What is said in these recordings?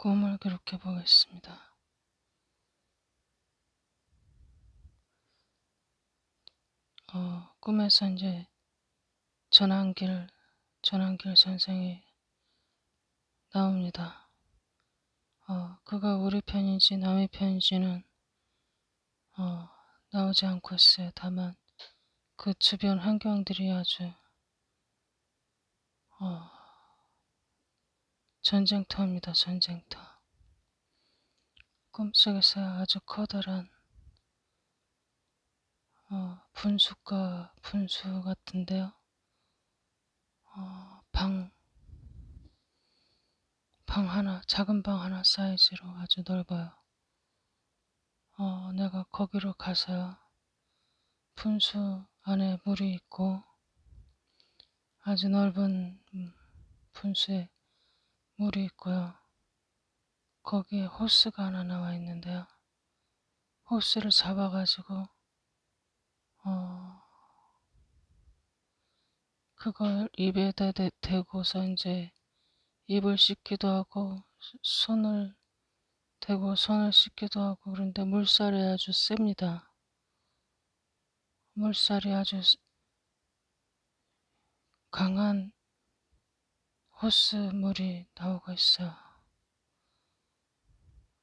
꿈을 기록해 보겠습니다. 어, 꿈에서 이제 전환길, 전환길 선생이 나옵니다. 어, 그가 우리 편인지 남의 편인지는 어, 나오지 않고 있어요. 다만 그 주변 환경들이 아주 어, 전쟁터입니다. 전쟁터. 꿈속에서 아주 커다란 어, 분수가 분수 같은데요. 어, 방, 방 하나, 작은 방 하나 사이즈로 아주 넓어요. 어, 내가 거기로 가서요. 분수 안에 물이 있고 아주 넓은 음, 분수에 물이 있고요. 거기에 호스가 하나 나와 있는데요. 호스를 잡아가지고 어, 그걸 입에다 대, 대고서 이제 입을 씻기도 하고 손을 대고 손을 씻기도 하고 그런데 물살이 아주 셉니다. 물살이 아주 강한 호스물이 나오고 있어요.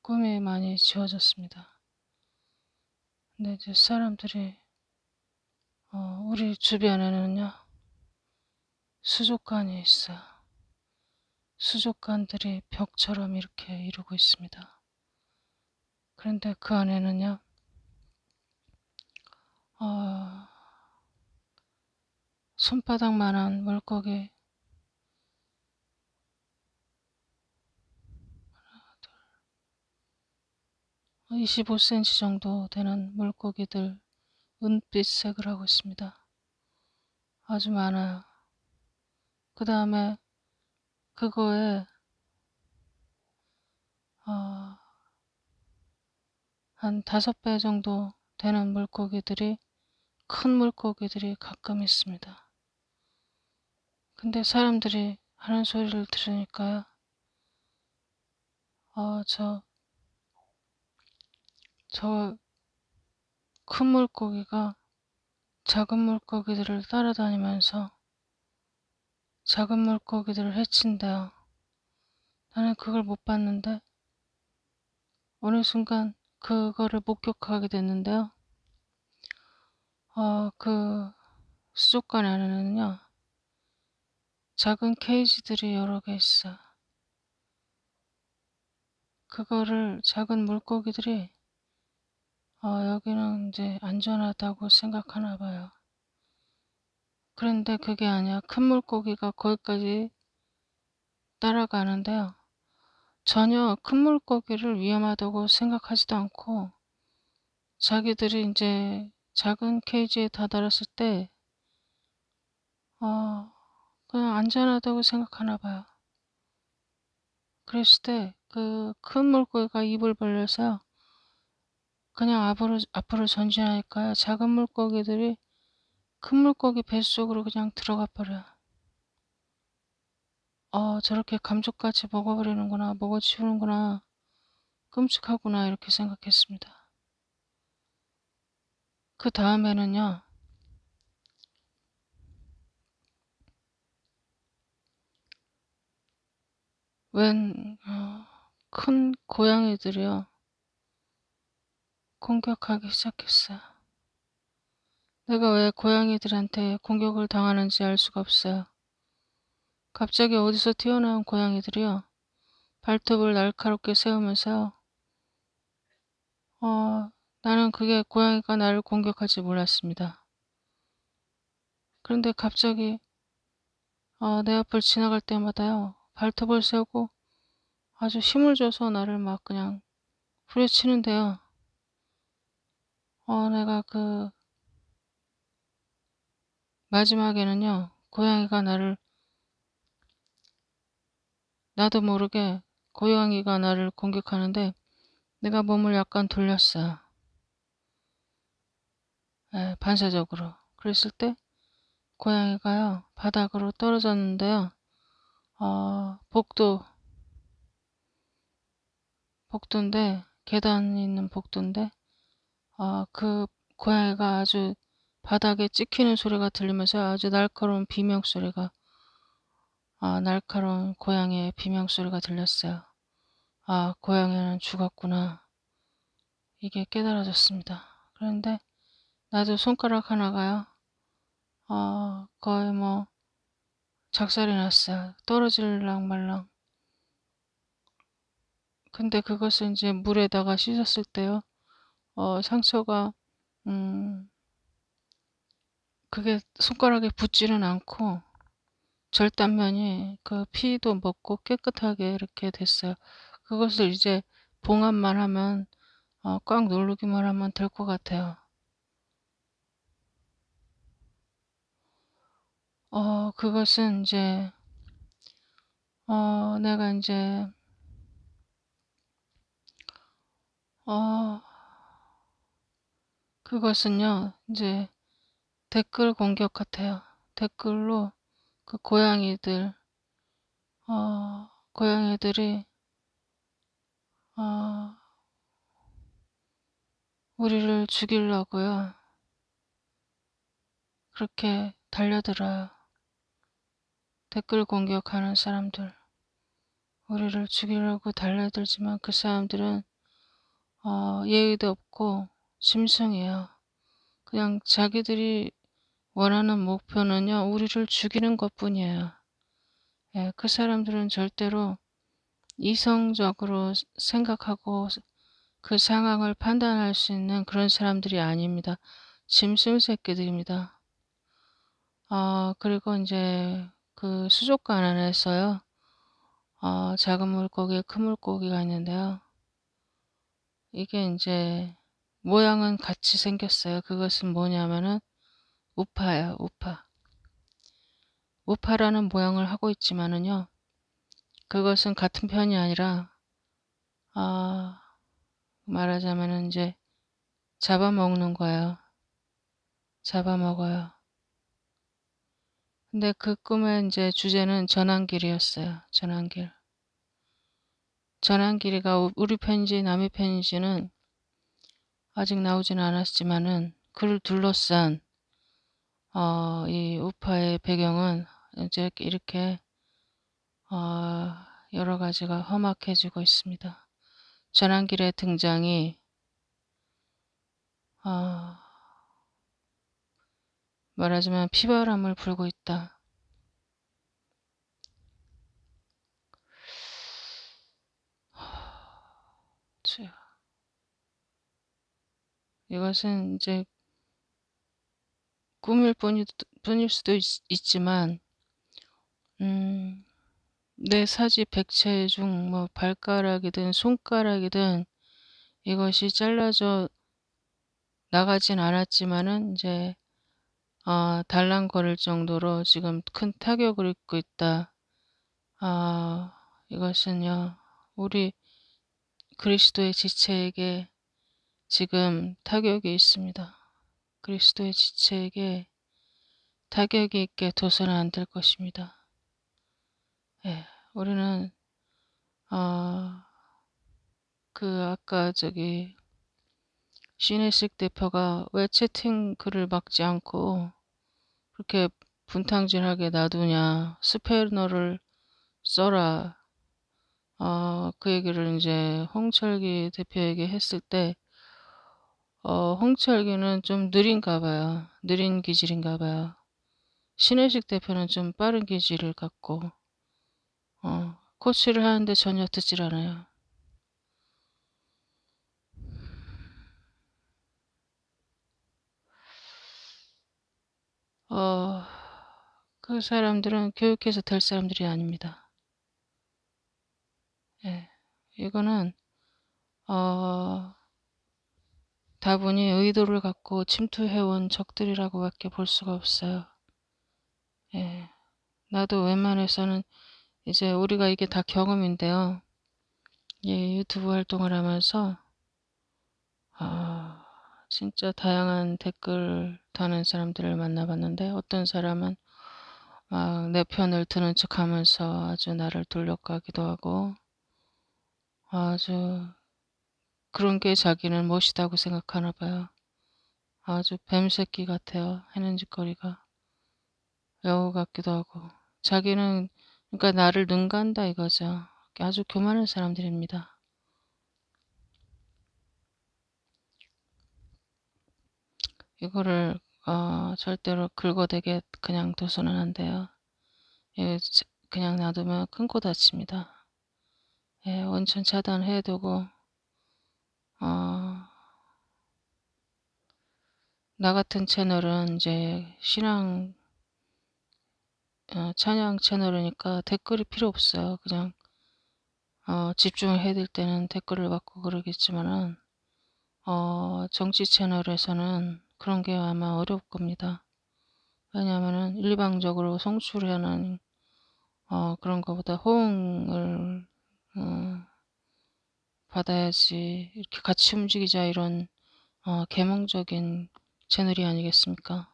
꿈이 많이 지워졌습니다. 근데 이제 사람들이 어, 우리 주변에는요 수족관이 있어요. 수족관들이 벽처럼 이렇게 이루고 있습니다. 그런데 그 안에는요 어, 손바닥만한 물고기 25cm 정도 되는 물고기들 은빛색을 하고 있습니다. 아주 많아요. 그 다음에 그거에 어, 한 다섯 배 정도 되는 물고기들이 큰 물고기들이 가끔 있습니다. 근데 사람들이 하는 소리를 들으니까요. 어, 저, 저 큰 물고기가 작은 물고기들을 따라다니면서 작은 물고기들을 해친대요. 나는 그걸 못 봤는데 어느 순간 그거를 목격하게 됐는데요. 어, 그 수족관 안에는요. 작은 케이지들이 여러 개 있어. 그거를 작은 물고기들이 어, 여기는 이제 안전하다고 생각하나 봐요. 그런데 그게 아니야. 큰 물고기가 거기까지 따라가는데요. 전혀 큰 물고기를 위험하다고 생각하지도 않고 자기들이 이제 작은 케이지에 다다랐을 때 어, 그냥 안전하다고 생각하나 봐요. 그랬을 때 그 큰 물고기가 입을 벌려서 그냥 앞으로, 앞으로 전진하니까요. 작은 물고기들이 큰 물고기 뱃속으로 그냥 들어가 버려요. 어, 저렇게 감쪽같이 먹어버리는구나, 먹어치우는구나, 끔찍하구나, 이렇게 생각했습니다. 그 다음에는요, 웬, 어, 큰 고양이들이요, 공격하기 시작했어요. 내가 왜 고양이들한테 공격을 당하는지 알 수가 없어요. 갑자기 어디서 튀어나온 고양이들이요. 발톱을 날카롭게 세우면서요. 어, 나는 그게 고양이가 나를 공격할지 몰랐습니다. 그런데 갑자기 어, 내 앞을 지나갈 때마다요. 발톱을 세우고 아주 힘을 줘서 나를 막 그냥 후려치는데요. 어, 내가 그 마지막에는요. 고양이가 나를 나도 모르게 고양이가 나를 공격하는데 내가 몸을 약간 돌렸어요. 예, 반사적으로. 그랬을 때 고양이가요. 바닥으로 떨어졌는데요. 어, 복도 복도인데 계단이 있는 복도인데 아, 그 고양이가 아주 바닥에 찍히는 소리가 들리면서 아주 날카로운 비명 소리가 아, 날카로운 고양이의 비명 소리가 들렸어요. 아, 고양이는 죽었구나. 이게 깨달아졌습니다. 그런데 나도 손가락 하나가요. 어, 거의 뭐 작살이 났어요. 떨어질랑 말랑. 근데 그것을 이제 물에다가 씻었을 때요. 어, 상처가 음, 그게 손가락에 붙지는 않고 절단면이 그 피도 먹고 깨끗하게 이렇게 됐어요. 그것을 이제 봉합만 하면 어, 꽉 누르기만 하면 될 것 같아요. 어, 그것은 이제 어, 내가 이제 어, 그것은요, 이제 댓글 공격 같아요. 댓글로 그 고양이들, 어, 고양이들이, 어, 우리를 죽이려고요. 그렇게 달려들어요. 댓글 공격하는 사람들. 우리를 죽이려고 달려들지만 그 사람들은 어, 예의도 없고 심성이에요. 그냥 자기들이 원하는 목표는요, 우리를 죽이는 것 뿐이에요. 예, 그 사람들은 절대로 이성적으로 생각하고 그 상황을 판단할 수 있는 그런 사람들이 아닙니다. 짐승 새끼들입니다. 아, 그리고 이제 그 수족관 안에서요, 어, 작은 물고기, 큰 물고기가 있는데요. 이게 이제 모양은 같이 생겼어요. 그것은 뭐냐면은 우파예요. 우파. 우파라는 모양을 하고 있지만은요. 그것은 같은 편이 아니라 아 말하자면은 이제 잡아먹는 거예요. 잡아먹어요. 근데 그 꿈의 이제 주제는 전환길이었어요. 전환길. 전환길이가 우리 편지, 남의 편지는 아직 나오지는 않았지만은 그를 둘러싼 어, 이 우파의 배경은 이제 이렇게 어, 여러 가지가 험악해지고 있습니다. 전환길의 등장이 어, 말하자면 피바람을 불고 있다. 이것은 이제 꿈일 뿐이, 뿐일 수도 있, 지만 음, 내 사지 백체 중 뭐 발가락이든 손가락이든 이것이 잘라져 나가진 않았지만은 이제 어, 달랑거릴 정도로 지금 큰 타격을 입고 있다. 아, 이것은요, 우리 그리스도의 지체에게 지금 타격이 있습니다. 그리스도의 지체에게 타격이 있게 둬서는 안 될 것입니다. 예, 우리는 어, 그 아까 저기 시네식 대표가 왜 채팅 글을 막지 않고 그렇게 분탕질하게 놔두냐 스페너를 써라 어, 그 얘기를 이제 홍철기 대표에게 했을 때 어, 홍철기는 좀 느린가 봐요. 느린 기질인가 봐요. 신혜식 대표는 좀 빠른 기질을 갖고 어, 코치를 하는데 전혀 듣질 않아요. 어, 그 사람들은 교육해서 될 사람들이 아닙니다. 예, 이거는 어, 다분히 의도를 갖고 침투해온 적들이라고밖에 볼 수가 없어요. 예, 나도 웬만해서는 이제 우리가 이게 다 경험인데요. 예, 유튜브 활동을 하면서 아, 진짜 다양한 댓글 다는 사람들을 만나봤는데 어떤 사람은 막 내 편을 드는 척하면서 아주 나를 돌려가기도 하고 아주 그런 게 자기는 멋이다고 생각하나 봐요. 아주 뱀새끼 같아요. 하는 짓거리가. 여우 같기도 하고. 자기는 그러니까 나를 능가한다 이거죠. 아주 교만한 사람들입니다. 이거를 어, 절대로 긁어대게 그냥 둬서는 안 돼요. 예, 그냥 놔두면 큰 코 다칩니다. 예, 원천 차단해두고 어, 나 같은 채널은 이제 신앙 어, 찬양 채널이니까 댓글이 필요 없어요. 그냥 어, 집중을 해야 될 때는 댓글을 받고 그러겠지만은 어, 정치 채널에서는 그런 게 아마 어려울 겁니다. 왜냐하면은 일방적으로 송출하는 어, 그런 것보다 호응을 어, 받아야지 이렇게 같이 움직이자 이런 어, 계몽적인 채널이 아니겠습니까?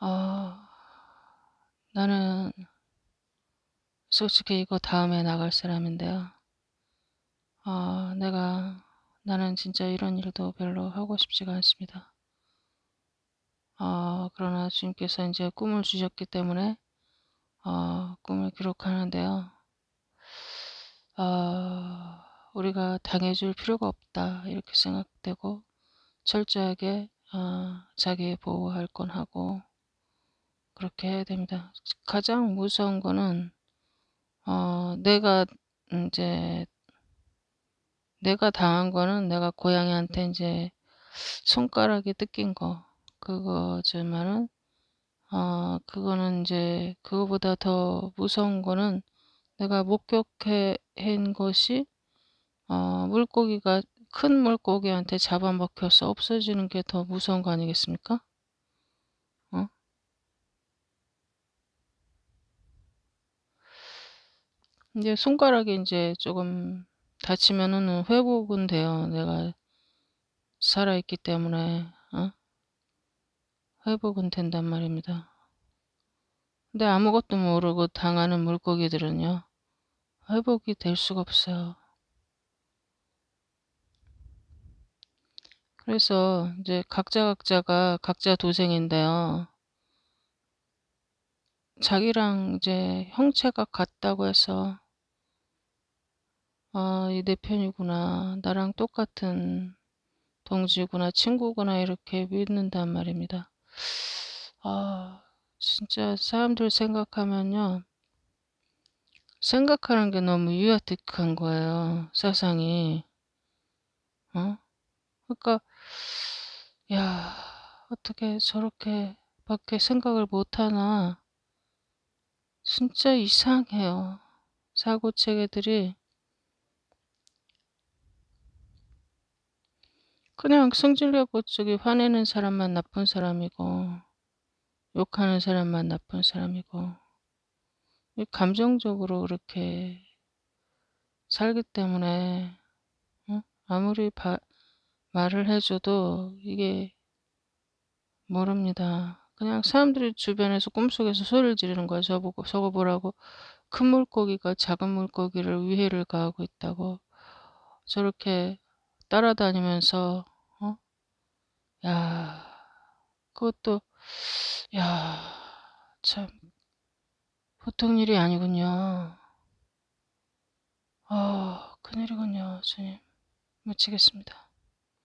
어, 나는 솔직히 이거 다음에 나갈 사람인데요. 어, 내가 나는 진짜 이런 일도 별로 하고 싶지가 않습니다. 어, 그러나 주님께서 이제 꿈을 주셨기 때문에 어, 꿈을 기록하는데요. 어, 우리가 당해줄 필요가 없다 이렇게 생각되고 철저하게 어, 자기 보호할 건 하고 그렇게 해야 됩니다. 가장 무서운 거는 어, 내가 이제 내가 당한 거는 내가 고양이한테 이제 손가락에 뜯긴 거 그거지만은 어 그거는 이제 그거보다 더 무서운 거는 내가 목격해 한 것이 어 물고기가 큰 물고기한테 잡아먹혀서 없어지는 게 더 무서운 거 아니겠습니까? 어? 이제 손가락이 이제 조금 다치면은 회복은 돼요. 내가 살아있기 때문에 어? 회복은 된단 말입니다. 근데 아무것도 모르고 당하는 물고기들은요. 회복이 될 수가 없어요. 그래서 이제 각자 각자가 각자 도생인데요. 자기랑 이제 형체가 같다고 해서 아, 이 내 편이구나. 나랑 똑같은 동지구나, 친구구나 이렇게 믿는단 말입니다. 아, 진짜 사람들 생각하면요. 생각하는 게 너무 유아틱한 거예요. 세상이. 어? 그러니까 야, 어떻게 저렇게 밖에 생각을 못 하나. 진짜 이상해요. 사고 체계들이 그냥 성질내고 저기 화내는 사람만 나쁜 사람이고 욕하는 사람만 나쁜 사람이고 감정적으로 그렇게 살기 때문에 어? 아무리 바, 말을 해줘도 이게 모릅니다. 그냥 사람들이 주변에서 꿈속에서 소리를 지르는 거야. 저보고 저거 보라고 큰 물고기가 작은 물고기를 위해를 가하고 있다고 저렇게 따라다니면서 어? 야 그것도 야 참 보통 일이 아니군요. 아 큰일이군요 주님 미치겠습니다.